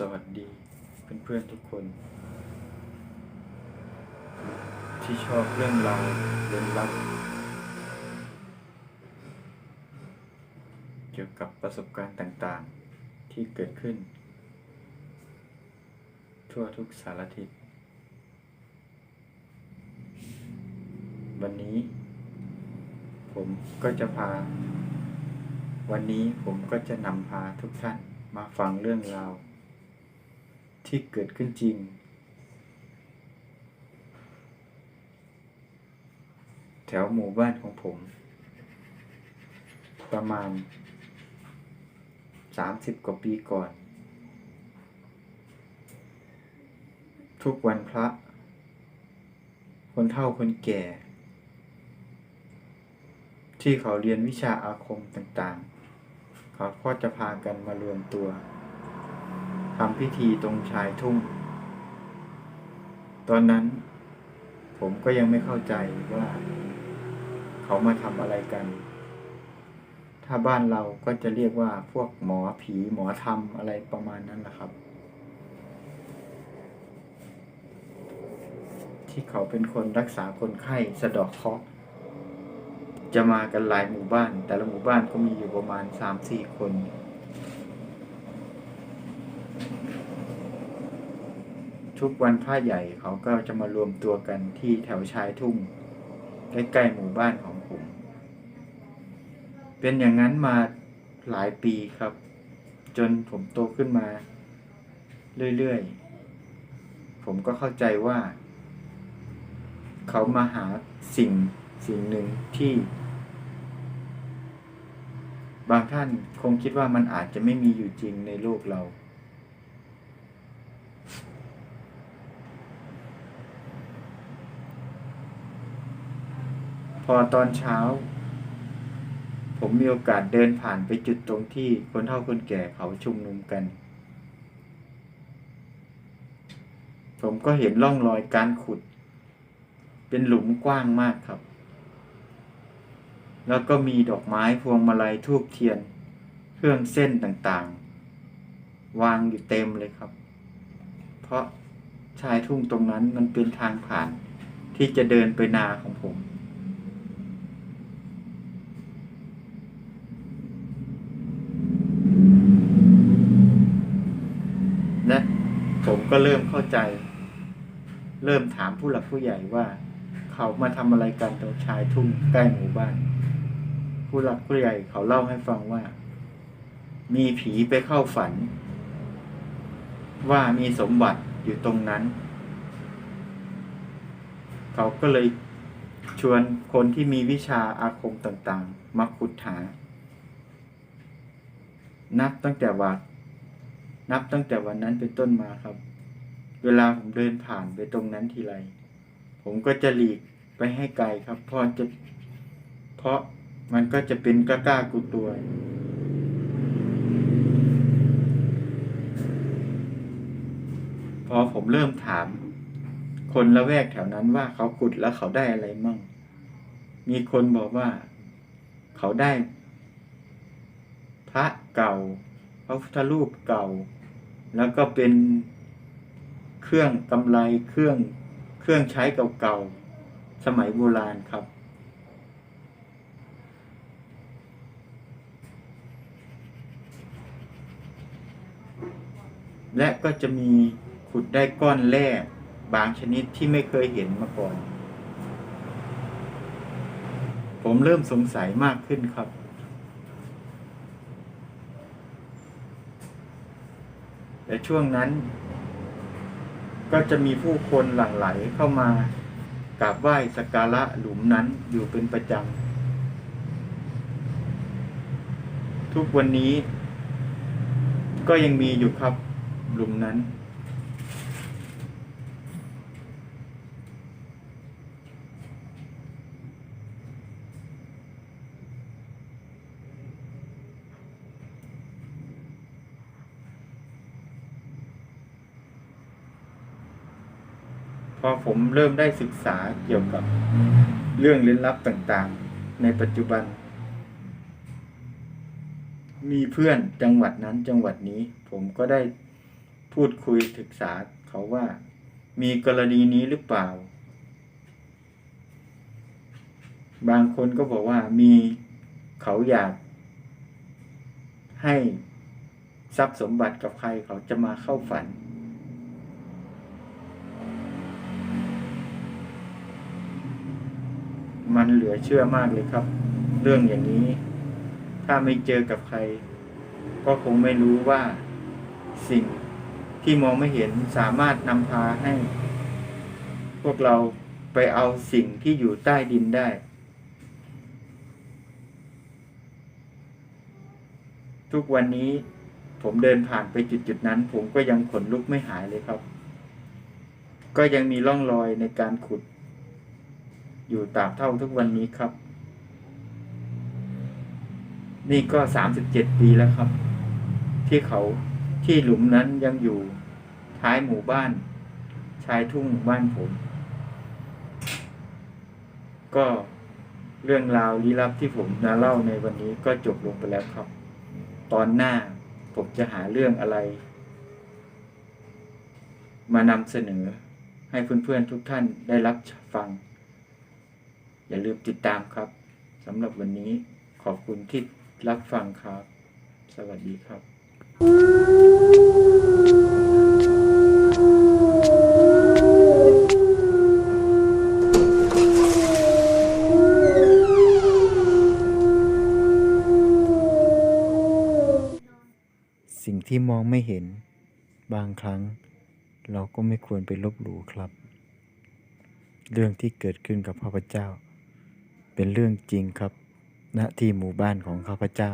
สวัสดีเพื่อนๆทุกคน ที่ชอบเรื่องราวเรื่องลับเกี่ยวกับประสบการณ์ต่างๆที่เกิดขึ้น ทั่วทุกสารทิศวันนี้ ผมก็จะพา วันนี้ผมก็จะนำพาทุกท่านมาฟังเรื่องราว ที่เกิดขึ้นจริง แถวหมู่บ้านของผม ประมาณ 30 กว่าปีก่อน ทุกวันพระ คนเฒ่าคนแก่ ที่เขาเรียนวิชาอาคมต่างๆ เขาก็จะพากันมารวมตัว ทำพิธีตรงชายทุ่ง ตอนนั้น ผมก็ยังไม่เข้าใจว่า เขามาทำอะไรกัน ถ้าบ้านเราก็จะเรียกว่าพวกหมอผีหมอธรรมอะไรประมาณนั้นแหละครับ ที่เขาเป็นคนรักษาคนไข้สะดอกเคราะห์จะมากันหลายหมู่บ้าน แต่ละหมู่บ้านก็มีอยู่ประมาณสามสี่คน ทุกวันพระใหญ่เขาก็จะมารวมตัวกันที่แถวชายทุ่งใกล้ๆหมู่บ้านของผม เป็นอย่างนั้นมาหลายปีครับ จนผมโตขึ้นมา เรื่อยๆ ผมก็เข้าใจว่า เขามาหาสิ่งสิ่งหนึ่งที่ บางท่านคงคิดว่ามันอาจจะไม่มีอยู่จริงในโลกเรา พอตอนเช้า ผมมีโอกาสเดินผ่านไปจุดตรงที่คนเฒ่าคนแก่เขาชุมนุมกัน ผมก็เห็นร่องรอยการขุด เป็นหลุมกว้างมากครับ แล้วก็มีดอกไม้พวงมาลัยทูบเทียน เครื่องเส้นต่างๆ วางอยู่เต็มเลยครับ เพราะชายทุ่งตรงนั้นมันเป็นทางผ่านที่จะเดินไปนาของผม และผม ก็เริ่มเข้าใจ เริ่มถามผู้หลักผู้ใหญ่ว่า เขามาทำอะไรกันตรงชายทุ่งใกล้หมู่บ้าน ผู้หลักผู้ใหญ่เขาเล่าให้ฟังว่า มีผีไปเข้าฝัน ว่ามีสมบัติอยู่ตรงนั้น เขาก็เลยชวนคนที่มีวิชาอาคมต่างๆ มาขุดหา นับตั้งแต่ว่านับตั้งแต่วันนั้นเป็นต้นมาครับ เวลาผมเดินผ่านไปตรงนั้นทีไร ผมก็จะหลีกไปให้ไกลครับ เพราะจะเพราะมันก็จะเป็นกล้ากล้ากลัวตัว พอผมเริ่มถาม คนละแวกแถวนั้นว่าเขาขุดแล้วเขาได้อะไรมั่ง มีคนบอกว่า เขาได้ พระเก่าพระพุทธรูปเก่า แล้วก็เป็น เครื่องกำไรเครื่องเครื่องใช้เก่าๆ สมัยโบราณครับ และก็จะมีขุดได้ก้อนแร่บางชนิดที่ไม่เคยเห็นมาก่อน ผมเริ่มสงสัยมากขึ้นครับแต่ช่วงนั้น ก็จะมีผู้คนหลั่งไหลเข้ามากราบไหว้สักการะหลุมนั้นอยู่เป็นประจำทุกวันนี้ ก็ยังมีอยู่ครับหลุมนั้น อผมเริ่มได้ศึกษาเกี่ยวกับเรื่องลึกลับต่างๆ ในปัจจุบัน มีเพื่อนจังหวัดนั้นจังหวัดนี้ ผมก็ได้พูดคุยศึกษาเขาว่า มีกรณีนี้หรือเปล่า บางคนก็บอกว่ามีเขาอยาก ให้ทรัพย์สมบัติกับใครเขาจะมาเข้าฝัน มันเหลือเชื่อมากเลยครับ เรื่องอย่างนี้ ถ้าไม่เจอกับใคร ก็คงไม่รู้ว่า สิ่งที่มองไม่เห็นสามารถนำพาให้ พวกเราไปเอาสิ่งที่อยู่ใต้ดินได้ ทุกวันนี้ผมเดินผ่านไปจุดจุดๆนั้น ผมก็ยังขนลุกไม่หายเลยครับ ก็ยังมีร่องรอยในการขุด อยู่ตราบเท่าทุกวันนี้ครับ นี่ก็สามสิบเจ็ดปีแล้วครับ ที่เขาที่หลุมนั้นยังอยู่ท้ายหมู่บ้าน ชายทุ่งบ้านผม ก็เรื่องราวลี้ลับที่ผมจะเล่าในวันนี้ก็จบลงไปแล้วครับ ตอนหน้าผมจะหาเรื่องอะไร มานำเสนอให้เพื่อนๆทุกท่านได้รับฟัง อย่าลืมติดตามครับสำหรับวันนี้ขอบคุณที่รับฟังครับ สวัสดีครับสิ่งที่มองไม่เห็น บางครั้ง เราก็ไม่ควรไปลบหลู่ครับ เรื่องที่เกิดขึ้นกับข้าพเจ้า เป็นเรื่องจริงครับณที่หมู่บ้านของข้าพเจ้า